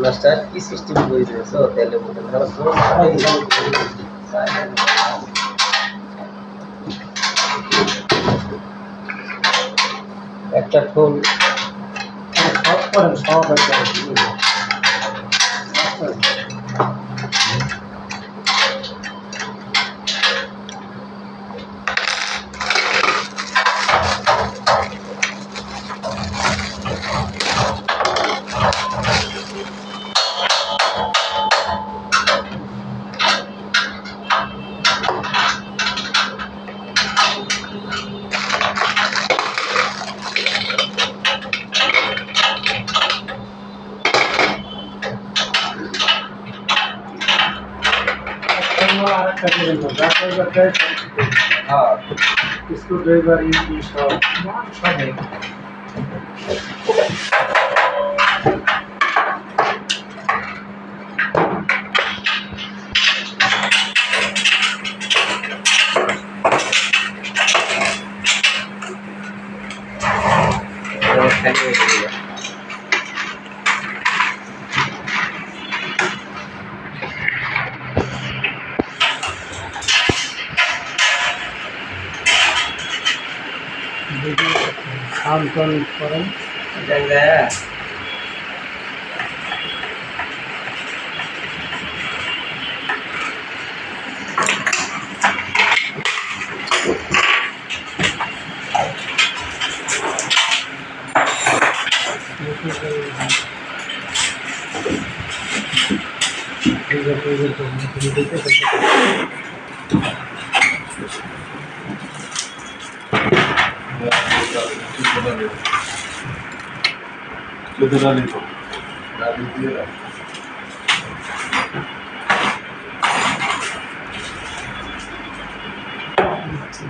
Master কি system করে দিয়েছ তাহলে বলতে ভালো একটা ফোন সব করেন সব একবার আরেকটা করে দেবো ড্রাইভার হ্যাঁ স্ক্রু ড্রাইভার ইঞ্জিন সব সব খালি হয়ে গেল খান টান করেন জায়গা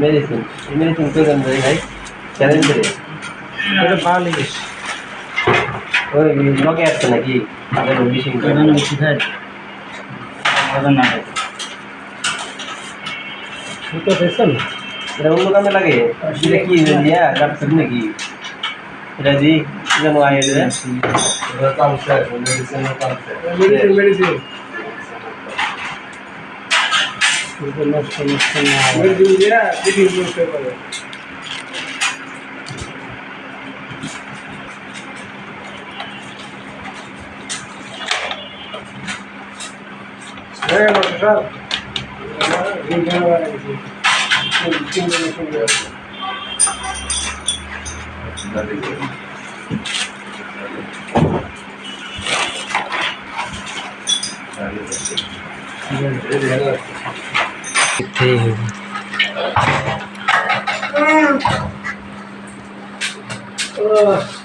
মেডিসিন মেডিসিন তো দেন ভাই চ্যালেঞ্জ করে এটা বালিশ ওই লগে আসছে নাকি তাদের মেশিন এটা নিচে খাই এটা না সুতো দেখছেন এটা অন্য কামে লাগে এটা কি দিয়া ডাক্তার নাকি এটা দি যেন আয় এটা মেডিসিন মেডিসিন নষ্ট নষ্ট না মেডিসিন দিয়া দিদি নষ্ট করে হ্যাঁ মাস্টার এই জায়গায় তিন দিন শুনবে আমার হাতে মেশিন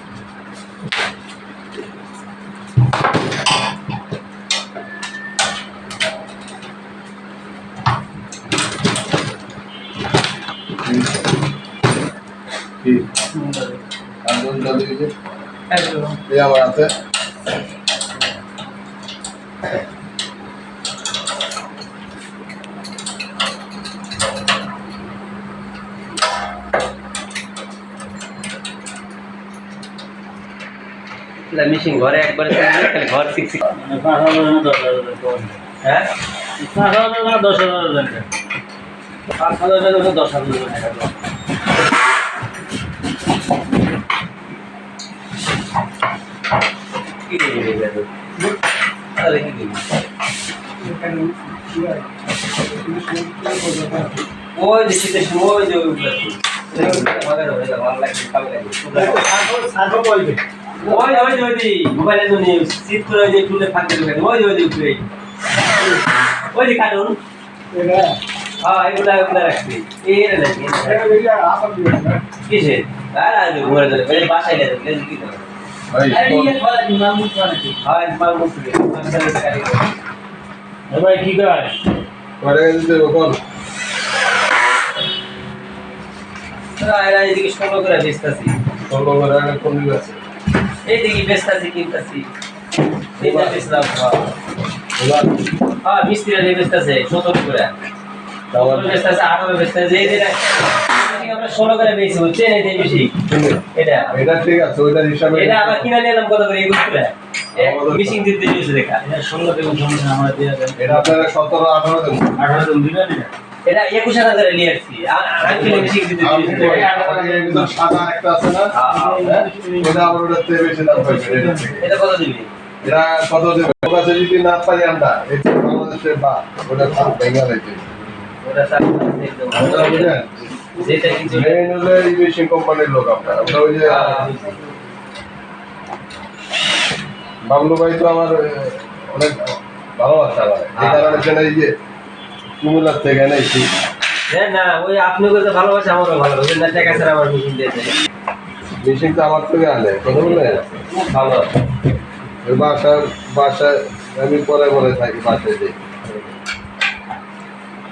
ঘরে একবার ঘর সিক সিক পাঁচ হাজার না দশ হাজার হ্যাঁ? হাজার দশ হাজার পাঁচ হাজার টাকা দশ হাজার টাকা কি দিবি আরে কি ওই যে শীতের সময় ওই যে হয়ে ওই যে ওই হ্যাঁ এগুলা এগুলা রাখবি। কিসে? আর ঘুরে ধরে বাসায় কি ভাই করে হ্যাঁ ভাই কি দিতে এরা এদিকে সংগ্রহ করে বেচতাছি। কখন করে কোন আছে। এইদিকে বেচতাছি কিনতাছি। এইটা বেচলাম হ্যাঁ। মিস্ত্রিরা নিয়ে বেচতাছে সতেরো করে আমার বেচতে আছে আঠারো বেচতে আছে। এই যেটা আমরা ষোলো করে পেয়েছি বুঝছেন? এই বেশি। এটা। এটা ঠিক আছে ওইটার হিসাবে এটা আবার কিনা নিলাম কত করে? এগুলো করে? মিশিং দিতে দিয়েছে দেখা এটা ষোলো দেবো সমস্যা আমার দিয়ে দেন। এটা আপনারা সতেরো আঠারো দেবো আঠারো দেবো দিবেন? না এটা একুশ হাজার নিয়ে আসছি। আমি মিশিং সাদা একটা আছে না? ওটা আবার ওটার বেশি দাম পাইবে এটা কত দিবি? এটা কত দেবে? ওর যদি না পাই আমরা এটা বাংলাদেশের বা ওটা ভেঙে লাগবে যেটা কিছু মেইন হলো এই মেশিন কোম্পানির লোক আপনার ওটা ওই যে বাবলু ভাই তো আমার অনেক ভালোবাসা আমার। এই কারণে জন্য এই যে কুমিল্লার থেকে এনেছি হ্যাঁ না ওই আপনি বলতে ভালোবাসে আমারও ভালোবাসে। না টাকা ছাড়া আমার মিশিং দিয়ে মেশিন তো আমার থেকে আনে কথা বললেন ভালো। ওই বাসায় আমি পরে পরে থাকি বাসায় যাই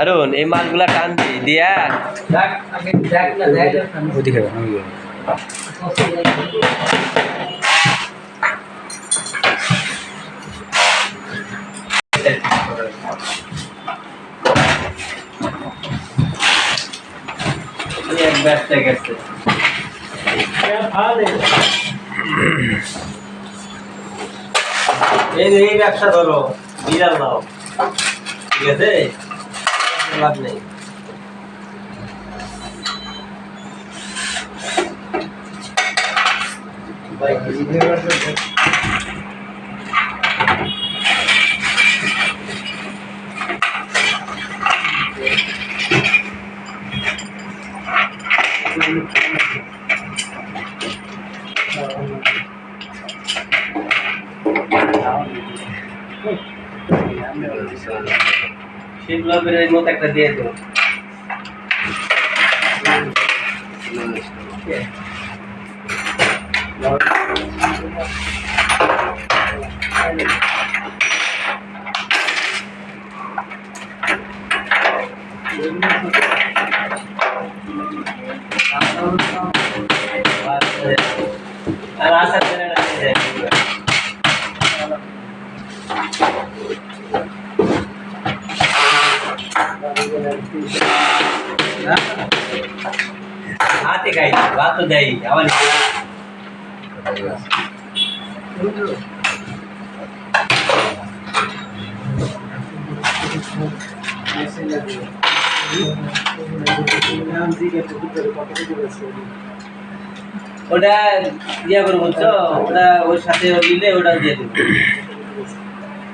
আরুন এই মালগুলা টান দি দিয়া। ব্যস্ত গেছে এই ব্যবসা ধরো বিড়াল নাও ঠিক আছে লাভ নেই শিবলবের এই মতো একটা দিয়ে দেবো আর আশা করে না হাতে খাই ভাত তো দেয় ওটা ইয়া করব বুঝছ ওটা ওর সাথে দিলে ওটা দিয়ে দেবো।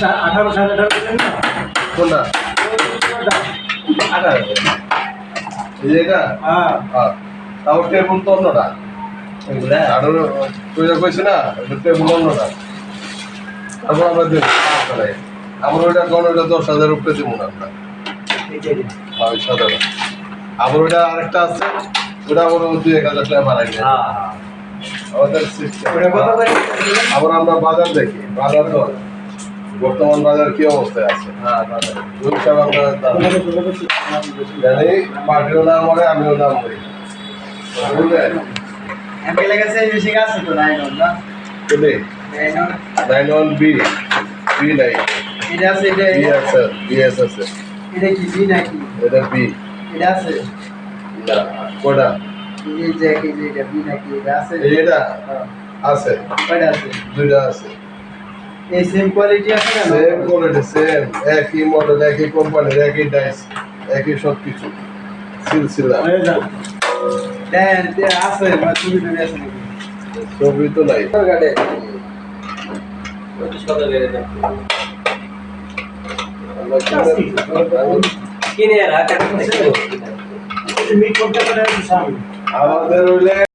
হ্যাঁ আঠারো সাড়ে আঠারো দিলেন না? কোনটা? আঠারো। এটা হ্যাঁ। হ্যাঁ তাও টেবুল তো অন্যটা। আরও তুই যা কইছিস না টেবুল অন্যটা। তারপর আমরা দেব আমার ওইটা কোন ওইটা দশ হাজার উপরে দেবো না আমরা। হ্যাঁ, ওই সাদাটা আবার ওইটা আরেকটা আছে ওটা আবার দুই এক হাজার টাকা বাড়াই দেয়। হ্যাঁ আমাদের আবার আমরা বাজার দেখি বাজার দর। বর্তমান বাজার কি অবস্থায় আছে? হ্যাঁ। ওই হিসাবে আমরা দাম জানি পার্টিও নাম মরে আমিও নাম মরি বুঝলেন বুঝলি নাইন ওয়ান বি বি নাই। বি আছে বি এস আছে এটা বি না কোটা? এটা আছে? দুইটা আছে। এই সেম কোয়ালিটি আছে না? সেম কোয়ালিটি সেম একই মডেল একই কোম্পানির একই ডাইস একই সব কিছু সিলসিলা দেন তে আছে ছবি তো নাই। আমরা কিনে- কিনে আর তুমি কোনটা আমাদের